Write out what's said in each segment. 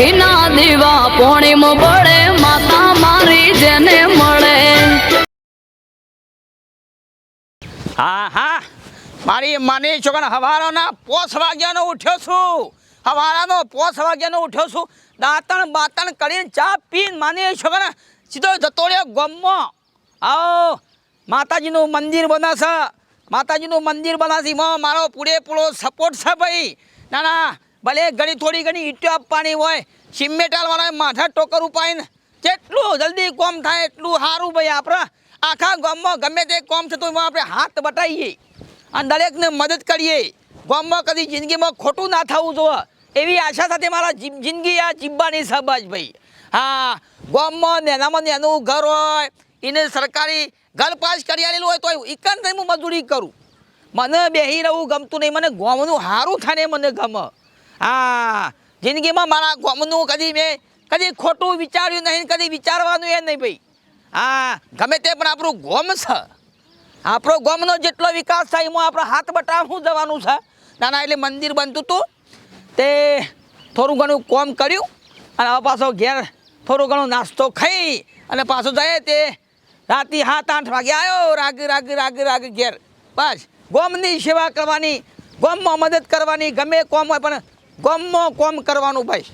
ઘીના દીવા પોણીમ પડે માતા મારી જેને મળે. હા હા. મારી માની છોકરા હવારાના પોસ વાગ્યાનો ઉઠ્યો છું. હવારાનો પોસ વાગ્યાનો ઉઠ્યો છું. દાંતણ બાતણ કરીને ચા પીને માની છોકરા સીધો જતો રહ્યો ગમમાં. આવો. માતાજીનું મંદિર બનાશે. માતાજીનું મંદિર બનાવશે એમાં મારો પૂરેપૂરો સપોર્ટ છે ભાઈ. ના ના. ભલે ઘણી થોડી ઘણી ઈટો આપવાની હોય સિમેટાલવાળા માથા ટોકર ઉપાડીને જેટલું જલ્દી કોમ થાય એટલું સારું ભાઈ આપણે. આખા ગામમાં ગમે તે કોમ થતું એમાં આપણે હાથ બટાવીએ અને દરેકને મદદ કરીએ. ગામમાં કદી જિંદગીમાં ખોટું ના થવું જોઈએ. એવી આશા સાથે મારા જિંદગી આ જીવવાની સબાજ ભાઈ. હા, ગામમાં નેનામાં નેનું ઘર હોય, એને સરકારી ઘર પાસ કરી આવેલું હોય તો ઇકન હું મજૂરી કરું. મને બેહી રહું ગમતું નહીં, મને ગામનું સારું થાય મને ગમે. હા, જિંદગીમાં મારા ગામનું કદી મેં કદી ખોટું વિચાર્યું નહીં, કદી વિચારવાનું એ નહીં ભાઈ. હા, ગમે તે પણ આપણું ગોમ છે. આપણો ગોમનો જેટલો વિકાસ થાય એમાં આપણે હાથ બટાવવું જવાનું છે? નાના, એટલે મંદિર બનતું હતું તે થોડું ઘણું કોમ કર્યું અને પાછો ઘેર થોડું ઘણું નાસ્તો ખાઈ અને પાછો જાય તે રાતે સાત, આઠ વાગે આવ્યો રાગ રાગ રાગ રાગ ઘેર. બસ, ગોમની સેવા કરવાની, ગોમમાં મદદ કરવાની ગમે કોમ હોય, પણ ગોમમાં કોમ કરવાનું ભાઈ.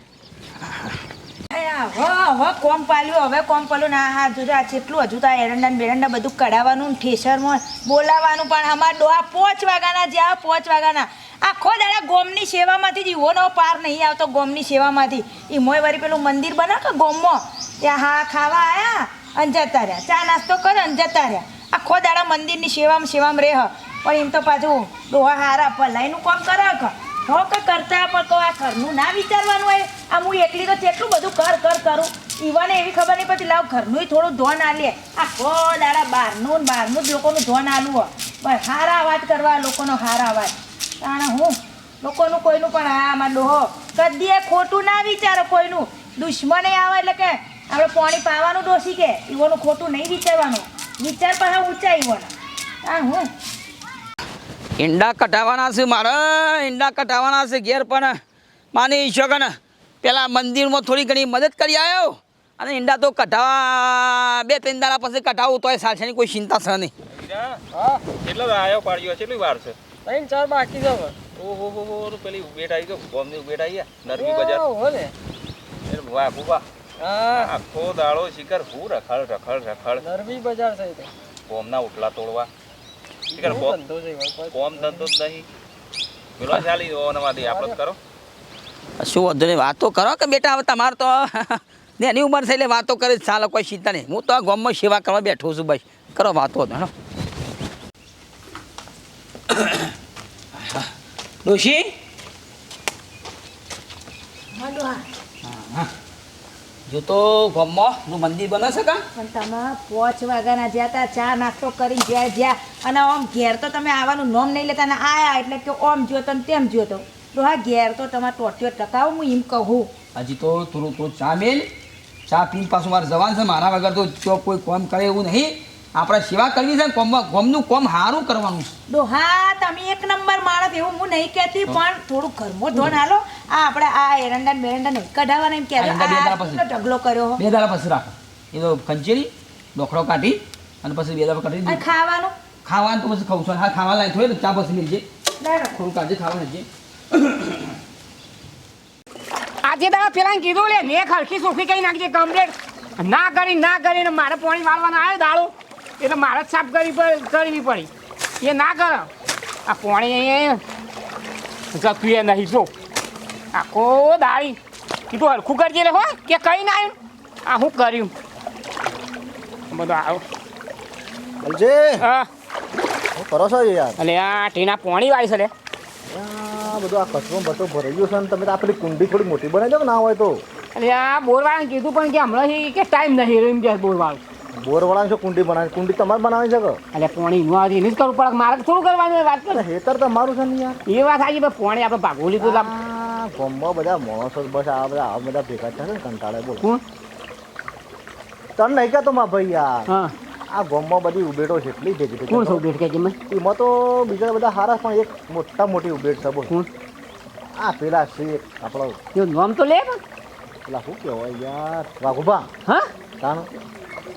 હવે કોમ પાલ્યું, હવે કોમ પાલ્યું. ના, હા જોજો આ જેટલું, હજુ એરંડા બેરંડા બધું કઢાવવાનું ઠેસરમાં બોલાવવાનું, પણ અમારા ડોહા પોચ વાગ્યાના જ્યાં પોચ વાગ્યાના આખો દાડા ગોમની સેવામાંથી જ ઈવોનો પાર નહીં આવતો, ગોમની સેવામાંથી. એ મોય વળી પેલું મંદિર બના કે ગોમમાં ત્યાં હા ખાવા આયા અને રહ્યા. ચા નાસ્તો કર અને જતા રહ્યા. આખો દાડા મંદિરની સેવામાં સેવામાં રહે. પણ એમ તો પાછું ડોહા હારા ભલાઈનું કોમ કરે કે હો કે કરતા પણ કહો આ ઘરનું ના વિચારવાનું હોય. આ હું એકલી તો કેટલું બધું કર કર, કરું. ઈવાને એવી ખબર નહીં પછી લાવ ઘરનું થોડું ધોન આલીએ. આ કો દાડા બહારનું ને બહારનું જ લોકોનું ધોન આલવું હોય. અવાજ કરવા લોકોનો હારા અવાજ તાણે હું? લોકોનું કોઈનું પણ હા આમાં ડોહો. કદીએ ખોટું ના વિચારો કોઈનું. દુશ્મને આવે એટલે કે આપણે પાણી પાવાનું ડોસી કે. ઈવોનું ખોટું નહીં વિચારવાનું. વિચાર પણ ઊંચા ઈવોના. આ હું? ઈંડા કઢાવવાના છે મારે ઈંડા કઢાવવાના છે ઘેર પણ. માની શકન પેલા મંદિરમાં થોડી ઘણી મદદ કરી આવ્યો અને ઈંડા તો કઢાવા બે ત્રણ દાડા પછી કઢાવું તોય સાલસાની કોઈ ચિંતા છે નહીં. હા કેટલો આયો પાડ્યો કેટલી વાર છે? ત્રણ ચાર બાકી જ ઓહો હો હો પેલી ઉભેટ આવી ગયો બોમ્બની ઉભેટ આવી ગયા નરમી બજાર. હો ને એ વાહ બુબા આખો દાડો શિકર હું રખડ રખડ રખડ. નરમી બજાર છે ગયો બોમના ઉટલા તોડવા. શિખર ધંધો છે એમાં. કોઈ- બોમ ધંધો જ નહીં. પેલો ચાલી ઓનવાદી આપણે કરો. શું વાંધો નહીં વાતો કરો કે બેટા હવે તમારે તો ને એની ઉંમર થઈ એટલે વાતો કરે ચાલો કોઈ ચિંતા નહીં. હું તો આ ગામમાં સેવા કરવા બેઠો છું ભાઈ કરો વાતો હેડો ડોશી? જો તો ગામમાં નું મંદિર બને છે કા? પણ તમે પોચ વાગ્યાના જ્યાં તા ચા નાસ્તો કરી જ્યાં જ્યાં અને આમ ઘેર તો તમે આવવાનું નોમ નહીં લેતા ને આયા એટલે કે ઓમ જોતો ને તેમ જોતો તો. હા ઘેર તો તમારે ટોટ્યો ટકાવ હું એમ કહું. હજી તો થોડું થોડું ચા મેલ. ચા પીને પાછું મારે જવાનું છે. મારા વગર તો જો કોઈ કોમ કરે એવું નહીં. આપણે સેવા કરવી છે ને કોમમાં કોમનું કોમ સારું કરવાનું છે. ડોહા તમે એક નંબર માણસ એવું હું નહીં કહેતી પણ થોડું ઘરમો ધોન હાલો. આ આપણે આ એરંડા ને બેરંડા નહીં કઢાવવાના એમ આ બે દાડા પછી. ઢગલો કર્યો હો. બે દાડા પછી રાખો. એ તો ખંચેરી ડોખડો કાઢી અને પછી બે દાડા કાઢી. ખાવાનું? ખાવાનું તો પછી ખાવું છું. હા ખાવા લાયક હોય તો ચા પછી મિલજે. થોડું કાઢજે ખાવા લેજે. આજે તારા પેલા કીધું લે મેં ખરખી સુખી કઈ નાખજે કમ્પ્લેટ ના કરી ના કરીને મારે પાણી વાળવાનો આવ્યો દાડો. એટલે મારે જ સાફ કરવી પડી કરવી પડી. એ ના કરો. આ પાણી જતું એ નહીં જો. આખો દાળી. કીધું હરખું કરજે લે હો કે કઈ ના આવ્યું. આ હું કર્યું? બધું આવો. બલજે હા. શું કરો છો યાર? એટલે આ ટીના પાણી વાળી છે લે. આ બધું આ કચરો બચરો ભરાઈ ગયો છે ને તમે તો આ પેલી કુંડી થોડી મોટી બનાવી દો ના હોય તો. અરે આ બોરવાળાને કીધું પણ કે હમણાં કે ટાઈમ નહીં એમ કે બોરવાળું. બોરવાળા છો કુંડી બનાવી? કુંડી તમારે બનાવી શકો એટલે પાણી નું આવે એની જ કરવું પડે. મારે થોડું કરવાનું વાત કરે. હેતર તમારું છે ને યાર. એ વાત આવી પણ પાણી આપણે ભાગવું લીધું એટલે આ ગામમાં બધા માણસો બસ આ બધા આ બધા ભેગા થાય છે ને કંટાળે બોલ. તને નહીં કહેતો મા ભાઈ યાર. આ ગોમમાં બધી ઉબેટો છે એટલી ભેગી કોણ છે બેઠ કે એમાં? તો બીજા બધા સારા પણ એક મોટા મોટી ઉબેટ છે બોલ. આ પેલા છે આપણો નામ તો લે પેલા શું કહેવાય યાર? વાઘુભા. હા? તાણ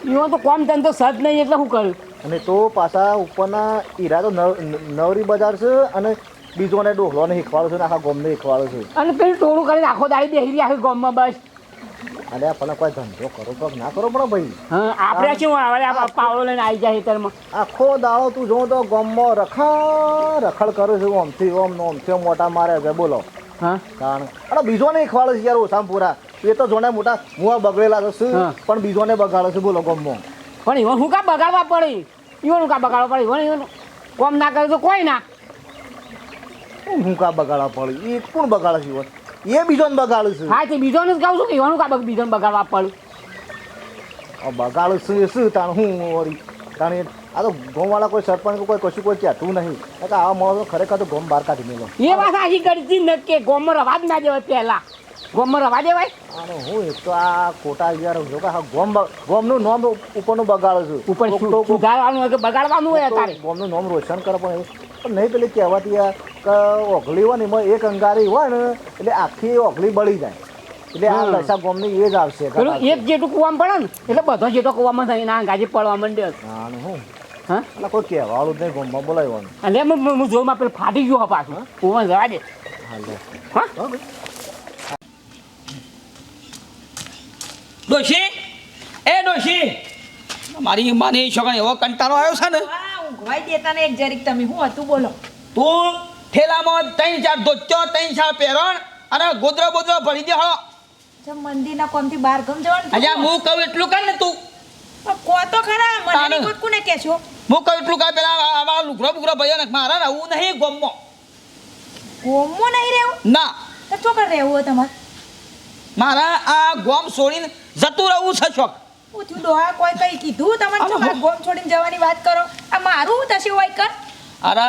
એમાં તો કોમ ધંધો સજ નહીં એટલે શું કર્યું? અને તો પાછા ઉપરના ઈરા તો નવ- નવરી બજાર છે અને બીજોને ડોહલોને શીખવાડું છું ને આખા ગોમને શીખવાડું છું. અને પેલું ટોળું કરીને આખો દાડી બેસી રહ્યા આખી ગોમમાં બસ. અરે આપણને કોઈ ધંધો કરો તો ના કરો પણ ભાઈ. હા આપણે શું આવે? પાવડો લઈને આવી જાય હેતરમાં આખો દાડો તું જો તો ગોમમાં રખડ રખડ કરું છું ઓમથી ઓમ ને ઓમથી મોટા મારે છે બોલો. હા. કારણ અને નહીં શીખવાડે છે યાર ઓછામાં પૂરા. એ તો જોને મોટા હું બગડેલા તો? હા. પણ બીજોને બગાડે છે બોલો ગમો. પણ ઈવન હું કા બગાડવા પડે? ઈવન હું કા બગાડવા પડે? ઈવન ઈવન કોમ ના કરે તો કોઈ ના. હું કા બગાડવા પડે? એ કોણ બગાડે છે ઈવન? એ બીજોને બગાડું છે. હા તે બીજોને જ કહું છું કે ઈવન કા બીજોને બગાડવા પડે? આ છું છે એ શું? તાણ હું વળી? કારણ આ તો ગોમવાળા કોઈ સરપંચ કોઈ કશું કોઈ કહેતું નહીં. એટલે આવા માણસો ખરેખર તો ગોમ બહાર કાઢી મેલો. એ વાત આજી કરતી નથી કે ગોમમાં રવા જ ના દેવાય પહેલા. ગોમમાં રવા દેવાય? આનો હું એક તો આ ખોટા યાર જો કે ગોમ ગોમનું નામ ઉપરનું બગાડું છું. ઉપર સુધારવાનું હોય કે બગાડવાનું હોય તારે ગોમનું નામ રોશન કરે પણ પણ નહીં પેલી કહેવાતી કે ઓગળી હોય ને એમાં એક અંગારી હોય ને એટલે આખી ઓગળી બળી જાય. એટલે આ. દશા ગોમની એ જ આવશે પેલું એક જેટલું કુવામાં પડે ને એટલે બધો જેટલો કુવામાં થાય ના ગાજી પડવા માંડે હા હું? હા? એટલે કોઈ કહેવાળું જ નહીં ગોમમાં બોલાવવાનું અને હું હું પેલું ફાટી ગયો પાછું. કુવામાં જવા દે. હા હા હા ભાઈ. ડોશી? એ ડોશી! મારી માની છોકરા એવો કંટાળો આવ્યો છે ને. હા ઊંઘવાય દેતા ને એક જરીક તમે. હું હતું બોલો. તું ઠેલામાં ત્રણ ચાર દોચ્યો ત્રણ ચાર પહેરણ અને ગોદરો બોદરો ભરી દે હળો. મંદિરના કોમથી બહાર ગમ જવાનું અજા હું કહું એટલું કર ને તું. કો તો ખરા મને. નહીં કોને કહેશો. હું કહું એટલું કર પેલા આવા લુગરો બુગરો ભયો ને મારા રહું નહીં ગોમો ગોમો નહીં રહેવું? ના. તો ચોકર રહેવું તમારે. મારા આ ગોમ છોડીને જતું રહું છે શોખ. પૂછ્યું ડોહા કોઈ કઈ કીધું? તમારે હું- ગોમ છોડીને જવાની વાત કરો. આ મારું થશે હોય કર? અરે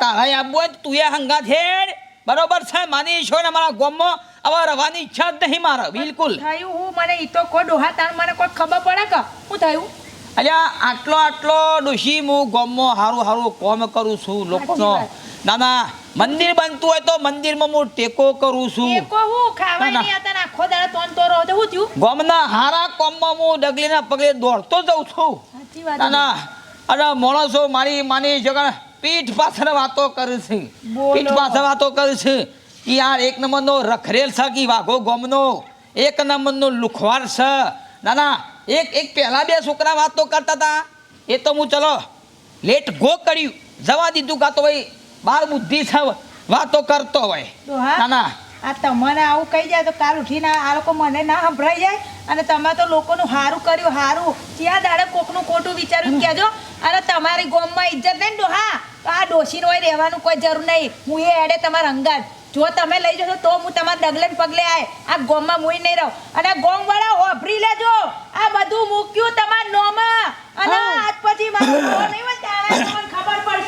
તારા તું એ હંગા થેડ બરોબર છે માની છો ને મારા ગોમમાં? હવે રવાની ઈચ્છા જ નહીં મારે બિલકુલ. થયું? હું મને ઈ તો કોઈ ડોહા તાર મને કોઈ ખબર પડે કે? શું થયું? અલ્યા આટલો આટલો ડોશી હું ગોમમાં હારું હારું કોમ કરું છું લોકોનો. ના મંદિર બનતું હોય તો મંદિરમાં હું ટેકો કરું છું. ટેકો હું? ખાવાની હતા આખો દાડો તોન તો રહો હું થયું? ગોમના હારા કોમમાં હું ડગલીના પગલે દોડતો જાઉં છું. સાચી વાત ના ના. અરે માણસો મારી માની જગન પીઠ પાછળ વાતો કરે છે. પીઠ પાછળ વાતો કરે છે. કે યાર એક નંબરનો રખરેલ છે કે વાઘો ગોમનો. એક નંબરનો લુખવાર છે. ના ના. એક એક પહેલા બે છોકરા વાતો કરતા હતા. એ તો હું ચલો લેટ ગો કર્યું. જવા દીધું કાં તો ભાઈ બાર બુદ્ધિ છે વાતો કરતો હોય. ના ના. આ તમને આવું કહી જાય તો કાલ ઉઠીને આ લોકો મને ના સંભળાઈ જાય અને તમે તો લોકોનું હારું કર્યું હારું. ત્યાં દાડે કોકનું ખોટું વિચાર્યું કહેજો. અને તમારી ગોમમાં ઇજ્જત નહીં ડોહા તો આ ડોશીનો હોય રહેવાનું કોઈ જરૂર નહીં. હું એ એડે તમારા અંગાત જો તમે લઈ જશો તો હું તમારા ડગલે પગલે આય. આ ગોમમાં મુઈ નહીં રહું. અને ગોમ વાળા હોભરી લેજો. આ બધું મૂક્યું તમારા નોમાં. અને આજ પછી મારું નહીં હોય ત્યારે તમને ખબર પડશે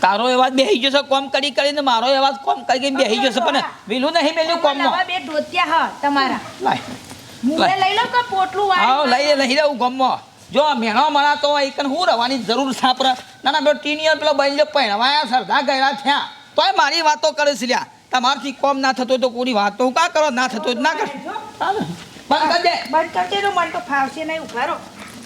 તારો એવાજ બેહી જશે કોમ કરી કરીને મારો એવાજ કોમ કરી કરીને બેહી જશે પણ વિલું નહીં મેલ્યું કોમ નો બે ધોતિયા હા તમારા. લાય. લઈ લો કે પોટલું વાળી લઈ લઈ લઉં ગમમાં જો મેણો મનાતો તો એકન હું રવાની જરૂર સાપર ના ના પેલો ટીનિયર પેલો બહેન પહેણવાયા સરધા ગયા થયા. તોય મારી વાતો કરે છે લ્યા. તમારથી કોમ ના થતો તો કોની વાતો કા કરો? ના થતો ના કરો. બંધ કરી દે. બંધ કરી મને તો ફાવશે નહીં ઉભારો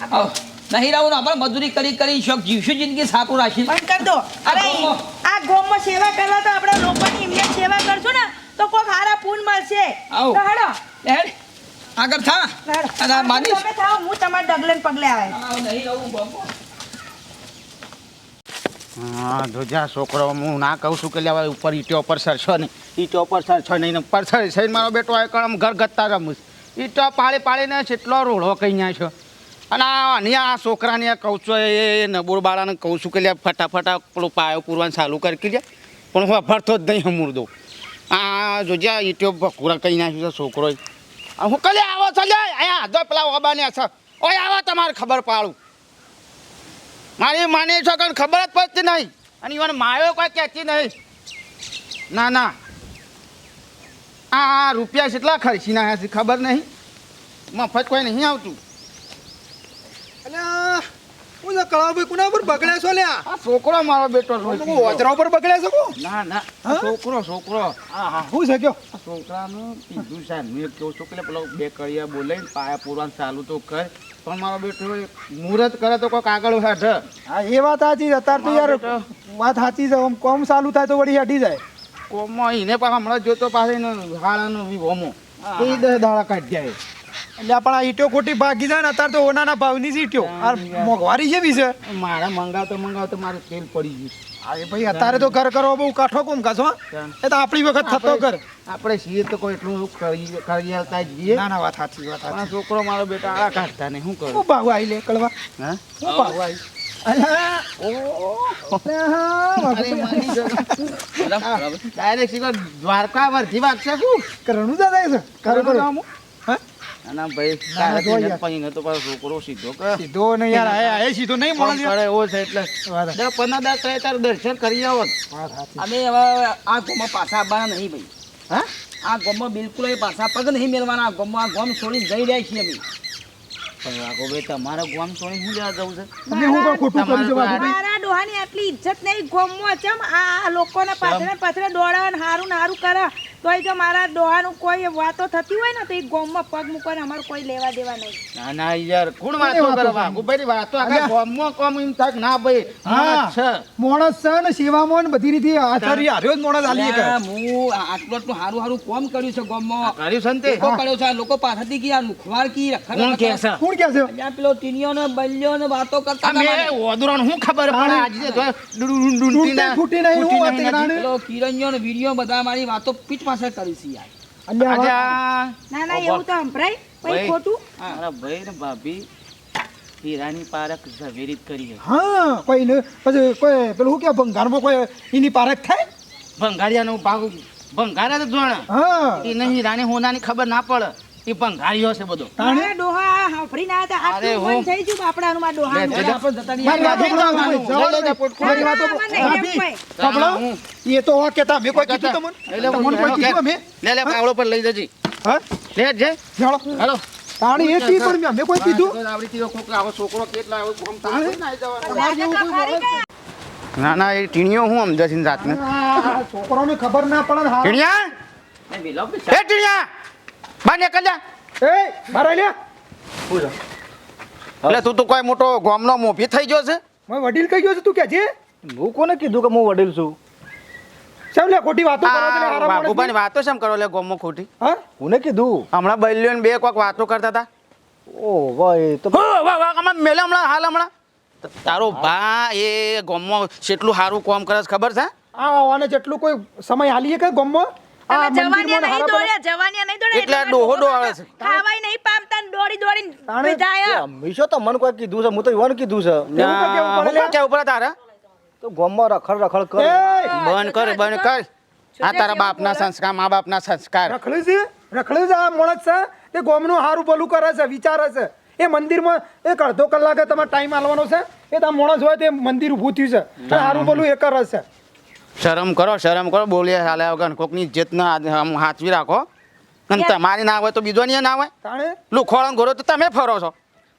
આવો. નહીં રહું આપણે મજૂરી કરી કરી શોખ જીવશું જિંદગી સાપું રાખી બંધ કરી દો. આ અરે ગોમમાં. આ ગોમમાં સેવા કરવા તો આપણે લોકોની એમને સેવા કરશું ને તો કોઈ સારા પૂન મળશે. આવો. હેડો હેડ. આગળ થા. અને માની તમે થાઓ હું તમારા ડગલે પગલે આવે. નહીં રહું ગમમાં. હા જોજા છોકરો હું ના કહું છું કે લેવા ઉપર ઈટો પર સરસો નહીં. ઈટો પર સરસો નહીં ને પર સર સર મારો બેટો આ કણમ ઘર ગત્તા રમું ઈટો પાળી પાડીને કેટલો રોડો કઈ ના છો? અને અને આ છોકરાને કહું છું, એ નબૂર બાળાને કહું છું કે લે ફટાફટા પેલો પાયો પૂરવાનું ચાલુ કરી લે પણ હું ભરતો જ નહીં હમુર દઉં. આ જોજે ઈટો ભકુરા કહી નાખ્યું છે છોકરો હું કલે આવો છો લે અહીંયા હાથો પેલા ઓબાને છે. ઓય આવો તમારે ખબર પાડું. મારી માની છો કે ખબર જ પડતી નહીં. અને ઈવન માયો કોઈ કહેતી નહીં. ના ના. આ રૂપિયા કેટલા ખર્ચી નાખ્યા છે ખબર નહીં. મફત કોઈ નહીં આવતું. અલ્યા હું કળાભાઈ કુના પર બગડ્યા છો લ્યા આ છોકરો મારો બેટો ઓજરા છો ના ના છોકરો છોકરો. હા હા. શું છે કયો? આ છોકરાનું કીધું છે મેં છું કે પેલો બે કડિયા બોલાઈને પાયા પૂરવાનું ચાલુ તો કર. પણ મારો બેટો મુહૂર્ત કરે તો કોઈક આગળ હેઠ હા એ વાત સાચી છે. અત્યારે તો યાર વાત સાચી છે. આમ કોમ ચાલુ થાય તો વળી હટી જાય. કોમમાં એને પાછા હમણાં જોતો પાસે હાળાનો વિવોમો એ દસ દાડા કાઢી એ. એટલે પણ આ ઈટો ખોટી ભાગી જાય ને અત્યારે તો ઓનાના ભાવની જ ઈટો. આ મોંઘવારી છે વિશે મારા મંગાવતો મંગાવતો મારે તેલ પડી ગયું. અરે ભાઈ અત્યારે તો ઘર કરો બહુ કાઠો કોમ કાશો એ તો આપણી વખત થતો ઘર. આપણે છીએ તો કોઈ એટલું કરી કરી જઈએ ના ના વાત સાચી વાત સાચી. છોકરો મારો બેટા આ કાઢતા નહીં શું કરું? હું ભાવ આવી લે કળવા. હા? હું ભાવ આવી દ્વારકા વરથી વાગશે શું? કરણું દાદા છે. કરો કરો ના ભાઈ. પછી તો પાછો છોકરો સીધો કર સીધો ને યાર આયા આયા સીધો નહીં મળે કરે એવો છે એટલે. દસ પંદર દસ કરે તારું દર્શન કરી આવો. અમે હવે આ ગોમાં પાછા આવવાના નહીં ભાઈ. હા? આ ગોમાં બિલકુલ એ પાછા પગ નહીં મેળવાના. આ ગોમાં આ ગોમ છોડીને જઈ રહ્યા છીએ અમે. પણ વાઘો ભાઈ તમારા ગામ છોડી શું લેવા જવું છે? તમે હું પણ ખોટું કર્યું છે મારા ડોહાની આટલી ઇજ્જત નહીં. ગોમમાં ચમ આ લોકોના પાછળ પાછળ દોડા ને હારું ને હારું કરે. તોય જો મારા ડોહાનું કોઈ વાતો થતી હોય ને તો એ ગોમમાં પગ મૂકવાને અમારે કોઈ લેવા દેવા નહીં. ના ના યાર કોણ વાતો કરવા? વાઘો વાતો આખા ગોમમાં કોમ એમ થાક ના ભાઈ હા. હા છે. મોણસ છે ને સેવામાં ને બધી રીતે આચાર્ય હાર્યો જ મોણસ આલી કે હું આટલો આટલું હારું હારું કોમ કર્યું છે ગોમમાં. કર્યું છે ને તે? લોકો કર્યો છે આ લોકો પાછળથી કી આ લુખવાર કી રખડ કોણ કે છે? કોણ કે છે? અલ્યા, પેલો ટીનિયો ને બલ્યો ને વાતો કરતા મને. ઓદરાને શું ખબર પડે? આજે તો ડું- ડું- ડુંટીના- ફૂટી નહીં, હું. રાણે. પેલો કિરણ્યો ને વીડિયો બધા મારી વાતો પીઠ પાછળ કરી છે યાર. ના ના એવું તો સંભળાય. પછી ભાઈ. ખોટું. મારા ભાઈ ને ભાભી હીરાની પારખ ઝવેરી કરી હા કોઈ ને પછી કોઈ પેલું શું કે ભંગારમાં કોઈ એની પારખ થાય? ભંગારિયાનો ભાગ ભંગારા તો જોણ. હા. એ નહીં રાણી હોનાની ખબર ના પડે. એ ભંગારીઓ છે બધો. મારા ડોહા હાંફળી ના હતા. હું- થઈ ગયું બાપડાનું આપણે જતા. મારી ના, ના. એ તો હો કોઈ કીધું તમને? એટલે કોઈ કીધું લે લે પર લઈ જજી. હા? લે જે. હાલો. એ કોઈ કીધું? આવડી તીરો આવો છોકરો કેટલા આવો ગોમ તાણે? ના ના એ ટીણીઓ હું સમજાશીને જાતને આ છોકરાને ખબર ના પડે ને એ ટીણિયા! નીકળ જા. એ બાર આઈ પૂછો એટલે તું તો કોઈ મોટો ગોમનો મોભી થઈ ગયો છે? મેં વડીલ કહી ગયો છે તું કે છે હું કોને કીધું કે હું વડીલ છું? કેમ લે ખોટી વાતો કરો છો લે હારા બાબુભાઈ? વાતો શેમ કરો લે ગોમમાં ખોટી? હા? હું કીધું? હમણાં બૈલ્યો બે કોક વાતો કરતા હતા. ઓ ભાઈ તો હો, વાહ વાહ આમાં મેલે હમણાં હાલ હમણાં. તારો બા એ ગોમમાં કેટલું સારું કામ કરે છે ખબર છે? આ અને જેટલું કોઈ સમય હાલીએ કે ગામમાં? તમે જવાનિયા નહીં દોડ્યા, જવાનિયા નહીં દોડ્યા, એટલે એટલે ડોહો મારા છે. ખાવાય નહીં પામતા દોડી દોડીને તાણે? હંમેશા તો મને કોઈ કીધું છે હું તો યુવાન કીધું છે. એવું તો કેવું પડે? હું લે? કેવું પડે તો ગામમાં રખડ રખડ કર. એ! બંધ કર બંધ કર. આ તારા બાપના સંસ્કાર મા બાપના સંસ્કાર. રખડ્યું છે? રખડ્યું છે આ માણસ છે? તે ગામનું હારું ભલું કરે છે વિચારે છે. એ મંદિરમાં એક અડધો કલાકે તમારે ટાઈમ આલવાનો છે. એ તો માણસ હોય તે મંદિર ઊભું થયું છે. હારું સારું ભલું એ કરે છે. શરમ કરો શરમ કરો બોલીએ હાલે વગર. કોકની ઇજ્જત ના આમ હાચવી રાખો. અને તમારી ના હોય તો બીજો ની ના હોય લુખોળો ઘોરો તો તમે ફરો છો.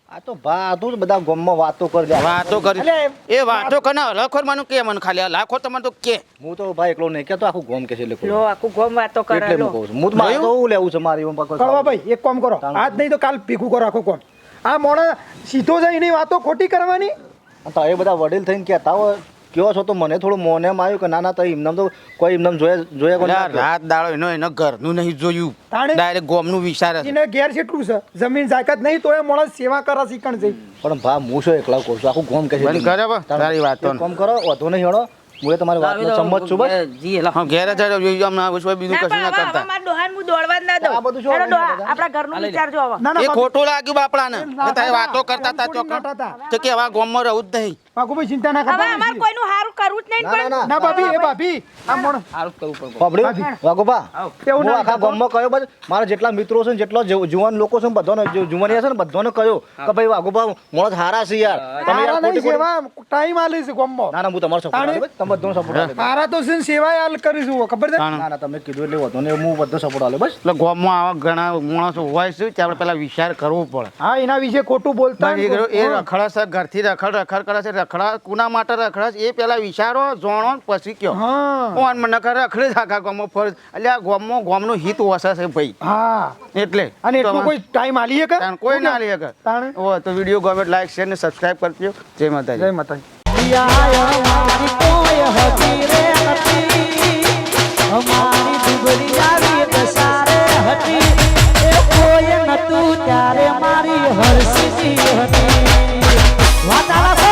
આ તો ભાતું જ બધા ગામમાં વાતો કરી વાતો કરી. એ વાતો કને લખો મને કે મને ખાલી લાખો તમને તો કે. હું તો ભાઈ એકલો નહીં કેતો આખું ગમ કે છે લો, આખું ગોમ વાતો કરે, એટલે હું કહું છું હું તો મારે તો હું લેવું છે મારી કરવા ભાઈ એક કામ કરો. આજ નહીં તો કાલ ભેગું કરો આખું કોમ આ મોણા સીધો જાય એની વાતો ખોટી કરવાની? તો એ બધા વડીલ થઈને કહેતા હોય. કયો છો તો મને થોડું મોને એમ આવ્યું કે ના ના તો એમને તો કોઈ એમને જોયા જોયા કોઈ ના રાત દાડો એનો એનો ઘરનું નહીં જોયું? ડાયરેક્ટ ગોમનું વિચાર છે. એને ઘેર કેટલું છે જમીન જાયકાત નહીં તો એ માણસ સેવા કરે શીખણ છે. પણ ભા હું શું એકલા કહું છું આખું ગોમ કે છે બંધ કરે બા, તારી વાતો કામ કરો વાંધો નહીં હેડો હું એ તમારી વાત સંમત છું બસ. જી એલા હા ઘેર જ જોયું અમને આ સિવાય બીજું કશું ના હવે- હવે કરતા. મારા ડોહાન હું દોડવા જ ના દઉં. આ બધું શું હેડો આપણે ઘરનું વિચારજો હવે. ના ના એ ખોટું લાગ્યું બાપડાને. ના, કે વાતો કરતા હતા થોડી હતા. તો કે આવા ગોમમાં રહું જ નહીં. વાઘુભાઈ ચિંતા ના હવે અમાર કોઈનું હારું કરવું જ નહીં પણ. ના. ભાભી એ ભાભી આ મોણ હારું કરવું પડે. એવું હું ના આખા ગામમાં કયો બસ મારા જેટલા મિત્રો છે જેટલો જેટલા જુવાન લોકો છે બધાનો જુવાનિયા છે ને બધાનો કહ્યો કે ભાઈ વાઘોબા મોણસ હારા છે યાર. તમે યાર નહીં ખોટી સેવા ટાઈમ આલે છે ગોમમાં. ના ના હું તમારો સપોર્ટ તમે બધાનો સપોર્ટ તારા તો છે ને સેવા હાલ કરીશું ખબર છે? ના ના. તમે કીધું એટલે વધો ને હું બધો સપોર્ટ આલે બસ. એટલે ગામમાં આવા ઘણા માણસો હોય છે ત્યાં આપણે પેલા વિચાર કરવો પડે. હા એના વિશે ખોટું બોલતા એ રખડા રખડે છે ઘરથી રખડ રખડ કરે છે રખડા કુના માટે રખડસ એ પેલા વિચારો જોણો પછી કયો. કોણ મને ખરે રખડે આખા ગામમાં ફરજ એટલે આ ગામમાં ગામનું હિત વસે છે ભાઈ. હા. એટલે. અને એટલો કોઈ ટાઈમ આલી હકે કોઈ ના આલી હકે ઓ તો વિડિયો ગમે લાઈક શેર ને સબસ્ક્રાઇબ કરજો. જય માતાજી. જય માતાજી. મારી હરસીજી હતી. વાતાવરણ